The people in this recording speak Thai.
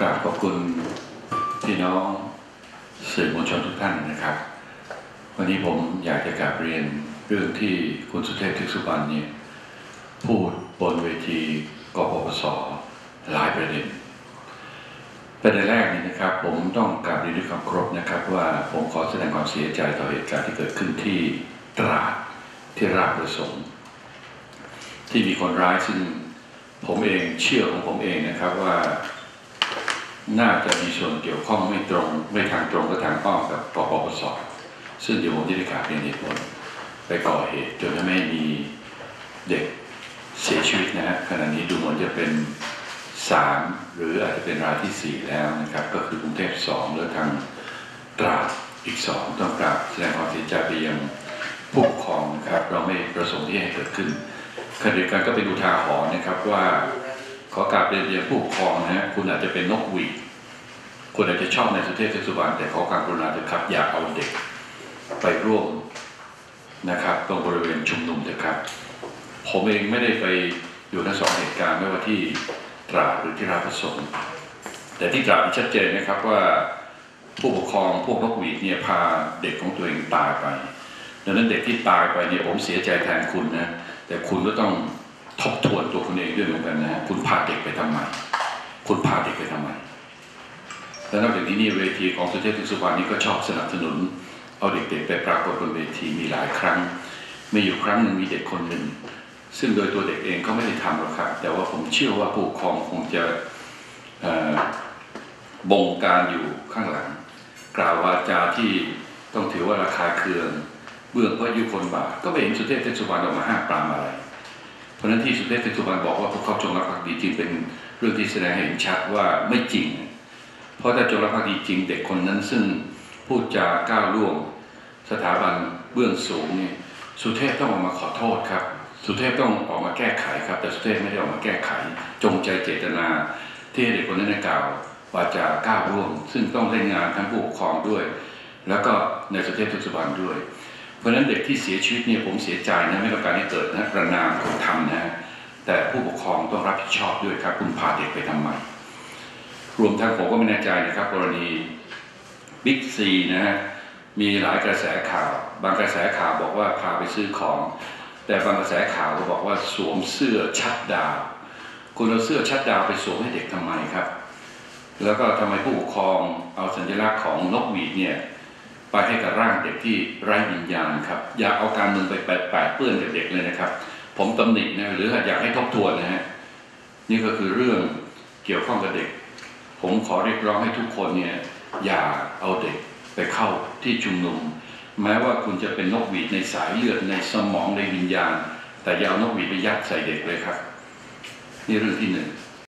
กราบขอบคุณพี่น้องสื่อมวลชนทุกท่านนะครับ วันนี้ผมอยากจะกราบเรียนเรื่องที่คุณสุเทพเทกสุบรรณเนี่ยพูดบนเวทีกปปสหลายประเด็นประเด็นแรกนี่นะครับ ผมต้องกราบเรียนด้วยความเคารพนะครับ ว่าผมขอแสดงความเสียใจต่อเหตุการณ์ที่เกิดขึ้นที่ตราดที่ราชประสงค์ที่มีคนร้ายซึ่งผมเองเชื่อของผมเองนะครับว่า น่าจะมีส่วนเกี่ยวข้องไม่ตรง ไม่ทางตรงก็ทางอ้อมกับปปปสซึ่งเดี๋ยวผมจะได้กราบเรียนเหตุผลไปก่อเหตุจนทำให้มีเด็กเสียชีวิตนะฮะขณะนี้ดูเหมือนจะเป็นสามหรืออาจจะเป็นรายที่สี่แล้วนะครับ ก็คือกรุงเทพสองแล้วทางตราดอีกสองต้องกราบแสดงความเสียใจไปยังผู้ปกครองนะครับ เราไม่ประสงค์ที่ให้เกิดขึ้นขณะเดียวกันก็เป็นอุทาหรณ์นะครับว่า ขอกราบเรียนไปยังผู้ปกครองนะฮะคุณอาจจะเป็นนกหวีดคุณอาจจะชอบในสุเทพเทพสุวรรณแต่ขอความกรุณาเถอะครับอย่าเอาเด็ก ไปร่วมนะครับ ตรงบริเวณชุมนุมเถอะครับ ผมเองไม่ได้ไปอยู่ทั้งสองเหตุการณ์ไม่ว่าที่ตราดหรือที่ราชสงค์แต่ที่ตราดชัดเจนนะครับว่าผู้ปกครองพวกนกหวีดเนี่ยพาเด็กของตัวเองตายไปดังนั้นเด็กที่ตายไปเนี่ยผมเสียใจแทนคุณนะแต่คุณก็ต้อง บทวนตัวคุณเองด้วยเหมือนกันนะ คุณพาเด็กไปทำไม คุณพาเด็กไปทำไม และนอกจากนี้นี่เวทีของสุเทพสุวรรณนี่ก็ชอบสนับสนุน เอาเด็กๆไปปรากฏบนเวทีมีหลายครั้ง มีอยู่ครั้งหนึ่งมีเด็กคนหนึ่ง ซึ่งโดยตัวเด็กเองก็ไม่ได้ทำหรอกครับ แต่ว่าผมเชื่อว่าผู้ปกครองคงจะบงการอยู่ข้างหลัง กล่าววาจาที่ต้องถือว่าราคาเคือง เบื้องพระยุคนบาทก็ไม่เห็นสุเทพเทพสุวรรณออกมาห้ามปรามอะไร ราะนั้นที่สุเทพเทพสุวรรณบอกว่าพวกเขาจงรักภักดีจริงเป็นเรื่องที่แสดงให้เห็นชัดว่าไม่จริง เพราะถ้าจงรักภักดีจริงเด็กคนนั้นซึ่งพูดจาก้าวล่วงสถาบันเบื้องสูงนี่สุเทพต้องออกมาขอโทษครับ สุเทพต้องออกมาแก้ไขครับ แต่สุเทพไม่ได้ออกมาแก้ไข จงใจเจตนา ที่เด็กคนนั้นได้กล่าววาจาก้าวล่วง ซึ่งต้องเล่นงานทั้งผู้ปกครองด้วย แล้วก็ในสุเทพทุกสุบรรณด้วย เพราะฉะนั้นเด็กที่เสียชีวิตเนี่ยผมเสียใจนะไม่ต้องการให้เกิดนะประนามคนทำนะแต่ผู้ปกครองต้องรับผิดชอบด้วยครับ คุณพาเด็กไปทำไมรวมทั้งผมก็ไม่แน่ใจนะครับ กรณีบิ๊กซีนะฮะมีหลายกระแสข่าว บางกระแสข่าวบอกว่าพาไปซื้อของ แต่บางกระแสข่าวก็บอกว่าสวมเสื้อชัดดาว คุณเอาเสื้อชัดดาวไปสวมให้เด็กทำไมครับ แล้วก็ทำไมผู้ปกครองเอาสัญลักษณ์ของนกหวีดเนี่ย ไปให้กับร่างเด็กที่ไร้วิญญาณครับ อย่าเอาการเมืองไปแปดเปื้อนกับเด็กเลยนะครับ ผมตำหนินะหรืออยากให้ทบทวนนะฮะนี่ก็คือเรื่องเกี่ยวข้องกับเด็ก ผมขอเรียกร้องให้ทุกคนเนี่ยอย่าเอาเด็กไปเข้าที่ชุมนุม แม้ว่าคุณจะเป็นนกหวีดในสายเลือดในสมองในวิญญาณ แต่อย่าเอานกหวีดไปยัดใส่เด็กเลยครับ นี่เรื่องที่หนึ่ง